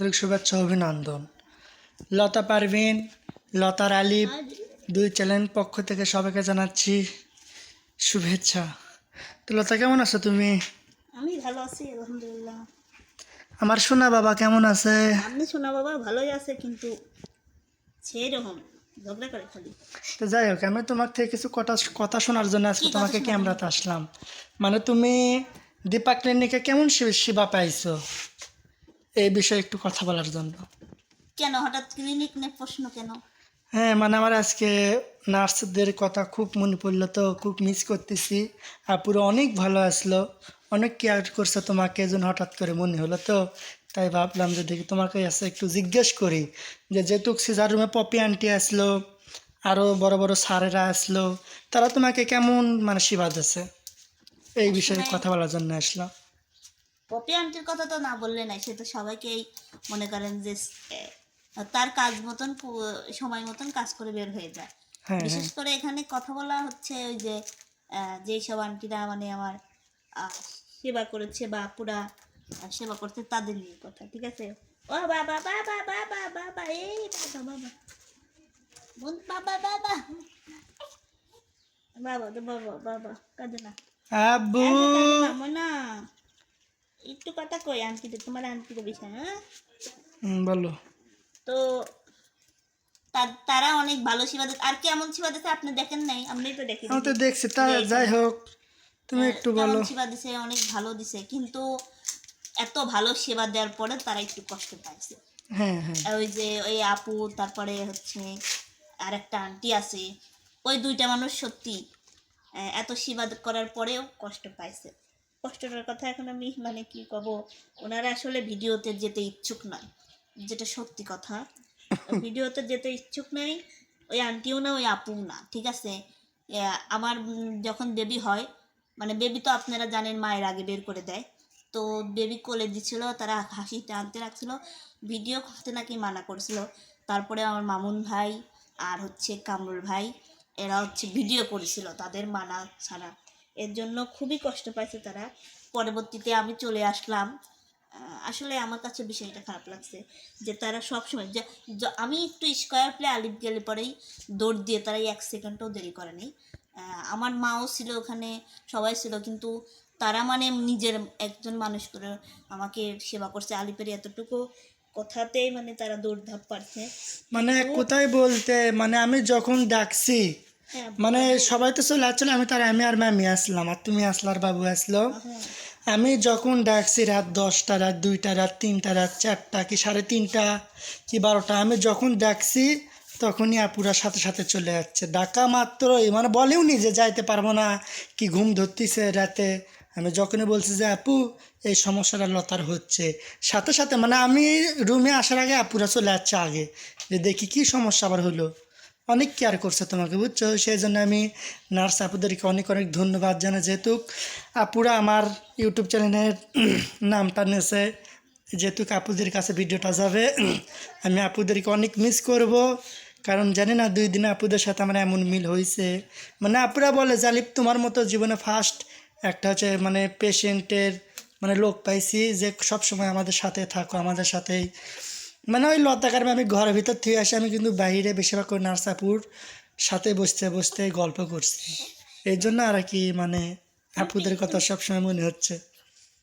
আন্তরিক শুভেচ্ছা অভিনন্দন। লতা পারভিন লতার আলিফ দুই চ্যানেল পক্ষ থেকে সবাইকে জানাচ্ছি শুভেচ্ছা। তো লতা কেমন আছো তুমি? আমি ভালো আছি আলহামদুলিল্লাহ। আমার সোনা বাবা কেমন আছে? আমি শোনা বাবা ভালোই আছে কিন্তু সেই রকম ঝগড়া করে খালি। তো যাই হোক আমি তোমার থেকে কিছু কথা কথা শোনার জন্য আজকে তোমাকে? ক্যামেরাতে আসলাম। মানে তুমি দীপা ক্লিনিকে কেমন সেবা পাইছো? এই বিষয়ে একটু কথা বলার জন্য। কেন? হঠাৎ ক্লিনিক নে প্রশ্ন কেন? হ্যাঁ মানে আমার আজকে নার্সদের কথা খুব মনে পড়ল তো খুব মিস করতেছি। আর পুরো অনেক ভালো আসলো অনেক কেয়ার করছে তোমাকে এজন্য হঠাৎ করে মনে হলো তো। তাই ভাবলাম যে দেখি তোমাকে এসে একটু জিজ্ঞেস করি যে যেহেতু সিজার রুমে পপি আন্টি আসলো আরও বড় বড় স্যারেরা আসলো তারা তোমাকে কেমন মানে সেবা দিচ্ছে এই বিষয়ে কথা বলার জন্য আসলাম পপি আন্টির কথা তো না বললে নাই সে তো সবাইকেই মনে করেন যে তার কাজ মতন সময় মতন কাজ করে বের হয়ে যায়। হ্যাঁ বিশেষ হ্যাঁ। করে এখানে কথা বলা হচ্ছে ওই যে যেই সব আন্টিরা মানে আমার সেবা করেছে বা পুরা সেবা করছে তাদের নিয়ে কথা ঠিক আছে? ও বাবা বাবা বাবা বাবা এই বাবা বাবা। বোন বাবা বাবা। বাবা তো বাবা বাবা কাঁদে না। আব্বু। কাঁদে না। একটু কথা কই আন্টিতে তোমার আন্টিতে বিষয় হ্যাঁ? হুম, বলো। তো তারা অনেক ভালো সেবা দিচ্ছে। আর কেমন সেবা দিচ্ছে আপনি দেখেন নাই? আপনি তো দেখেন আমি তো দেখছি তা যাই হোক তুমি একটু বলো। সেবা দিছে অনেক ভালো দিছে কিন্তু এত ভালো সেবা দেওয়ার পরে তারা একটু কষ্ট পাইছে। হ্যাঁ হ্যাঁ। ওই যে ওই আপু তারপরে হচ্ছে আর একটা আন্টি আছে ওই দুইটা মানুষ সত্যি এত সেবা করার পরেও কষ্ট পাইছে। কষ্টটার কথা এখন আমি মানে কি কব ওনারা আসলে ভিডিওতে যেতে ইচ্ছুক নয় যেটা সত্যি কথা। ভিডিওতে যেতে ইচ্ছুক নাই ওই আন্টিও না ওই আপু না ঠিক আছে? আমার যখন বেবি হয় মানে বেবি তো আপনারা জানেন মায়ের আগে বের করে দেয় তো বেবি কোলে দিছিল তারা হাসি টানতে রাখছিল ভিডিও করতে নাকি মানা করছিল। তারপরে আমার মামুন ভাই আর হচ্ছে কামরুল ভাই এরা হচ্ছে ভিডিও করেছিল তাদের মানা ছাড়া। এর জন্য খুবই কষ্ট পাইছে তারা। পরবর্তীতে আমি চলে আসলাম। আসলে আমার কাছে বিষয়টা খারাপ লাগছে যে তারা সবসময় যে আমি একটু স্কোয়ার প্লে আলিপ গেলে পরেই দৌড় দিয়ে তারা এক সেকেন্ডও দেরি করেনি আমার মাও ছিল ওখানে সবাই ছিল কিন্তু তারা মানে নিজের একজন মানুষ করে আমাকে সেবা করছে আলিপের এতটুকু কথাতেই মানে তারা দৌড়ধাপ পারছে। মানে কোথায় বলতে মানে আমি যখন ডাকছি মানে সবাই তো চলে আসছিল আমি তার আমি আর ম্যামি আসলাম আর তুমি আসলার বাবু আসলো। হ্যাঁ আমি যখন ডাকছি রাত দশটা রাত দুইটা রাত তিনটা রাত চারটা কি সাড়ে তিনটা কি বারোটা আমি যখন ডাকছি তখনই আপুরা সাথে সাথে চলে যাচ্ছে। ডাকা মাত্রই মানে বলেও নি যে যাইতে পারব না কি ঘুম ধরতিছে রাতে। আমি যখনই বলছি যে আপু এই সমস্যাটা লতার হচ্ছে। সাথে সাথে মানে আমি রুমে আসার আগে আপুরা চলে যাচ্ছে আগে যে দেখি কি সমস্যা আবার হলো। অনেক কেয়ার করছে তোমাকে, বুঝছ? সেই জন্য আমি নার্স আপুদেরকে অনেক অনেক ধন্যবাদ জানাই। যেহেতু আপুরা আমার ইউটিউব চ্যানেলের নামটা নিয়েছে, যেহেতু আপুদের কাছে ভিডিওটা যাবে, আমি আপুদেরকে অনেক মিস করব। কারণ জানি না, দুই দিনে আপুদের সাথে আমার এমন মিল হয়েছে মানে আপুরা বলে জালিপ তোমার মতো জীবনে ফার্স্ট একটা হচ্ছে মানে পেশেন্টের মানে লোক পাইছি যে সব সময় আমাদের সাথে থাকো, আমাদের সাথেই মানে ওই লতা কারণে আমি ঘরের ভিতর থেকে আসি, আমি কিন্তু বাইরে বেশিরভাগ করে নার্সাপুর। সাথে বসতে বসতে গল্প করছি। এই জন্য আর কি মানে আপুদের কথা সবসময় মনে হচ্ছে।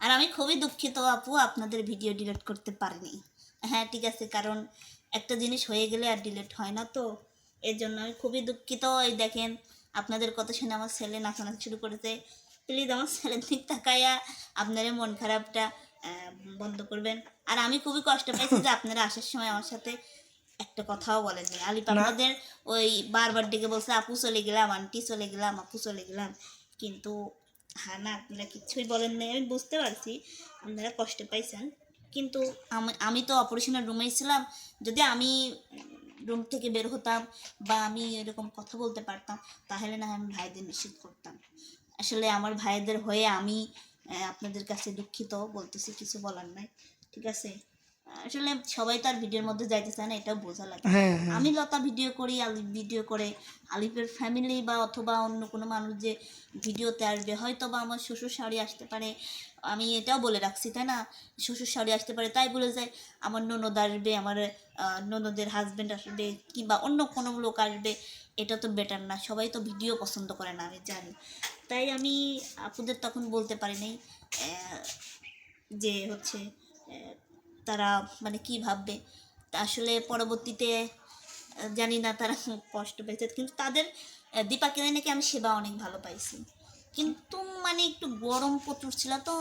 আর আমি খুবই দুঃখিত আপু, আপনাদের ভিডিও ডিলিট করতে পারিনি। হ্যাঁ ঠিক আছে, কারণ একটা জিনিস হয়ে গেলে আর ডিলিট হয় না তো। এর জন্য আমি খুবই দুঃখিত। এই দেখেন, আপনাদের কথা শুনে আমার ছেলে নাচানাচি শুরু করেছে। প্লিজ আমার ছেলের দিক তাকাইয়া আপনারা মন খারাপটা বন্ধ করবেন। আর আমি খুবই কষ্ট পাইছি যে আপনারা আসার সময় আমার সাথে একটা কথাও বলেননি আলিপ আপনাদের ওই বারবার ডেকে বলছে আপু চলে গেলাম আন্টি চলে গেলাম আপু চলে গেলাম। কিন্তু হ্যাঁ না আপনারা কিচ্ছুই বলেন নাই আমি বুঝতে পারছি আপনারা কষ্ট পাইছেন। কিন্তু আমি আমি তো অপারেশনের রুমেই ছিলাম। যদি আমি রুম থেকে বের হতাম বা আমি এরকম কথা বলতে পারতাম তাহলে না আমি ভাইদের নিষেধ করতাম। আসলে আমার ভাইদের হয়ে আমি আপনাদের কাছে দুঃখিত বলতেছি কিছু বলার নাই ঠিক আছে? আসলে সবাই তো আর ভিডিওর মধ্যে যাইতে চায় না এটাও বোঝা লাগে। হ্যাঁ হ্যাঁ। আমি লতা ভিডিও করি আলিফ ভিডিও করে আলিফের ফ্যামিলি বা অথবা অন্য কোনো মানুষ যে ভিডিওতে আসবে হয়তো বা আমার শ্বশুর শাড়ি আসতে পারে আমি এটাও বলে রাখছি তাই না? শ্বশুর শাড়ি আসতে পারে তাই বলে যায় আমার ননদ আসবে আমার ননদের হাজব্যান্ড আসবে কিংবা অন্য কোনো লোক আসবে এটা তো বেটার না সবাই তো ভিডিও পছন্দ করে না আমি জানি। তাই আমি আপুদের তখন বলতে পারি নাই যে হচ্ছে তারা মানে কি ভাববে। আসলে পরবর্তীতে জানি না তারা কষ্ট পেয়েছে কিন্তু তাদের আহ, দীপাকে নাকি আমি সেবা অনেক ভালো পাইছি। কিন্তু মানে একটু গরম প্রচুর ছিল তো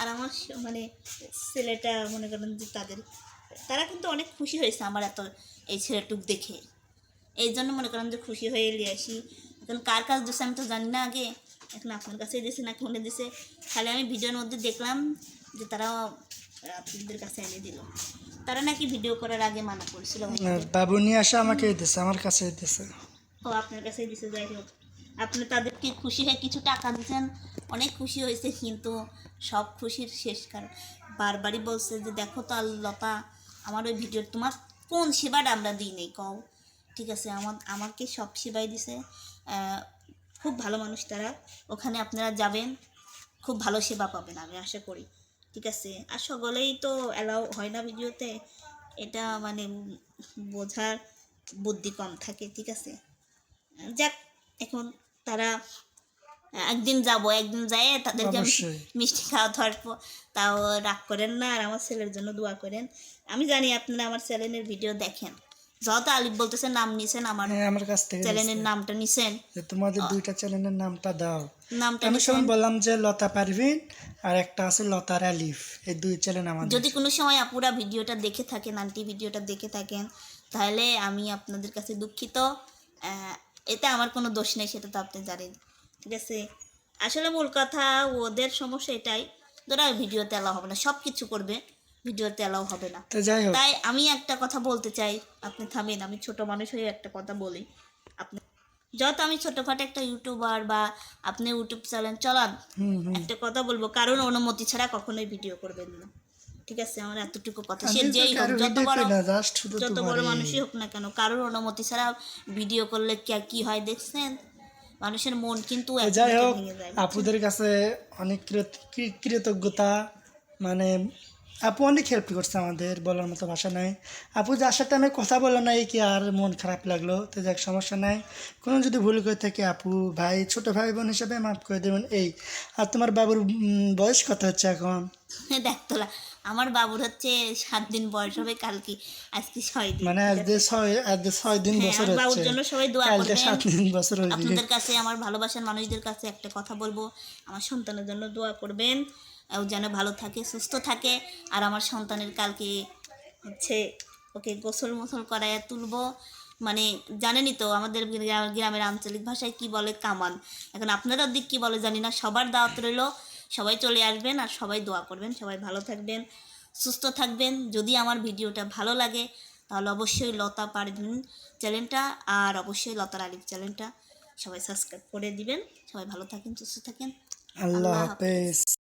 আর আমার মানে ছেলেটা মনে করেন যে তাদের তারা কিন্তু অনেক খুশি হয়েছে আমার এত এই ছেলেটুক দেখে। এই জন্য মনে করেন যে খুশি হয়ে এলিয়ে আসি। এখন কার কাজ দিচ্ছে আমি তো জানি না আগে। এখন আপনার কাছেই দিছে না মনে দিছে? খালি আমি ভিডিওর মধ্যে দেখলাম যে তারা আপনাদের কাছে এনে দিল। তারা নাকি ভিডিও করার আগে মানা করেছিল বাবু নিয়ে আসে আমাকে দিছে আমার কাছে দিছে। ও আপনার কাছেই দিছে যাই হোক। আপনি তাদেরকে খুশি হয়ে কিছু টাকা দিয়েছেন? অনেক খুশি হয়েছে কিন্তু সব খুশির শেষ কারণ বারবারই বলছে যে দেখো তো লতা আমার ওই ভিডিও তোমার কোন সেবাটা আমরা দিই নেই কও। ঠিক আছে আমার আমাকে সব সেবাই দিছে। খুব ভালো মানুষ তারা। ওখানে আপনারা যাবেন খুব ভালো সেবা পাবেন আমি আশা করি। ঠিক আছে? আর সকলেই তো অ্যালাউ হয় না ভিডিওতে। এটা মানে বোঝার বুদ্ধি কম থাকে ঠিক আছে? যাক এখন তারা একদিন যাব একদিন যায় তাদেরকে আমি মিষ্টি খাওয়া ধরবো তাও রাগ করেন না আর আমার ছেলের জন্য দোয়া করেন। আমি জানি আপনারা আমার চ্যানেলের ভিডিও দেখেন। যত আলিফ বলতেছেন নাম নিছেন আমার হ্যাঁ আমার কাছ থেকে চ্যানেলের নামটা নিছেন। যে তোমাদের দুইটা চ্যানেলের নামটা দাও। নামটা আমি সময় বললাম যে লতা পারভিন আর একটা আছে লতার আলিফ। এই দুই চ্যানেল আমাদের যদি কোনো সময় আপুরা ভিডিওটা দেখে থাকেন আন্টি ভিডিওটা দেখে থাকেন তাহলে আমি আপনাদের কাছে দুঃখিত। এতে আমার কোনো দোষ নেই সেটা তো আপনি জানেন। ঠিক আছে? আসলে মূল কথা ওদের সমস্যা এটাই। ধরা ভিডিওতে এলাও হবে না সব কিছু করবে। ভিডিওতে এলাও হবে না। তো যাই হোক। তাই আমি একটা কথা বলতে চাই। আপনি থামেন আমি ছোট মানুষ হয়ে একটা কথা বলি। আপনি যত আমি ছোটোখাটো একটা ইউটিউবার বা আপনি ইউটিউব চ্যানেল চালান একটা কথা বলব কারণ অনুমতি ছাড়া কখনোই ভিডিও করবেন না। ঠিক আছে? আমার এতটুকু কথা। সে যেই হোক যত বড় যত বড় মানুষই হোক না কেন কারোর অনুমতি ছাড়া ভিডিও করলে কে- কি হয় দেখছেন? মানুষের মন কিন্তু যাই হোক আপুদের কাছে অনেক কৃতজ্ঞতা। মানে আপু অনেক হেল্প করছে আমাদের বলার মতো ভাষা নাই। আপু যার সাথে আমি কথা বলো নাই কি আর মন খারাপ লাগল তো যাক সমস্যা নাই। কোনো যদি ভুল করে থাকে আপু ভাই ছোট ভাই বোন হিসেবে মাফ করে দেবেন। এই আর তোমার বাবুর বয়স কত হচ্ছে এখন? দেখ তোলা আমার বাবুর হচ্ছে সাত দিন বয়স হবে কালকে আজকে ছয় দিন মানে আজ ছয় আজ যে ছয় দিন হ্যাঁ, বছর আমার বাবুর জন্য সবাই দোয়া করবেন। সাত দিন বছর আপনাদের কাছে আমার ভালোবাসার মানুষদের কাছে একটা কথা বলব আমার সন্তানের জন্য দোয়া করবেন। ও যেন ভালো থাকে সুস্থ থাকে। আর আমার সন্তানের কালকে হচ্ছে ওকে গোসল মোসল করাইয়া তুলবো। মানে জানেনই তো আমাদের গ্রামের আঞ্চলিক ভাষায় কি বলে কামান। এখন আপনারা দিক কি বলে জানি না সবার দাওয়াত রইল সবাই চলে আসবেন আর সবাই দোয়া করবেন সবাই ভালো থাকবেন সুস্থ থাকবেন। যদি আমার ভিডিওটা ভালো লাগে তাহলে অবশ্যই লতা পারভিন চ্যানেলটা আর অবশ্যই লতার আলিফ চ্যানেলটা সবাই সাবস্ক্রাইব করে দিবেন। সবাই ভালো থাকেন সুস্থ থাকেন। আল্লাহ আল্লাহ হাফেজ।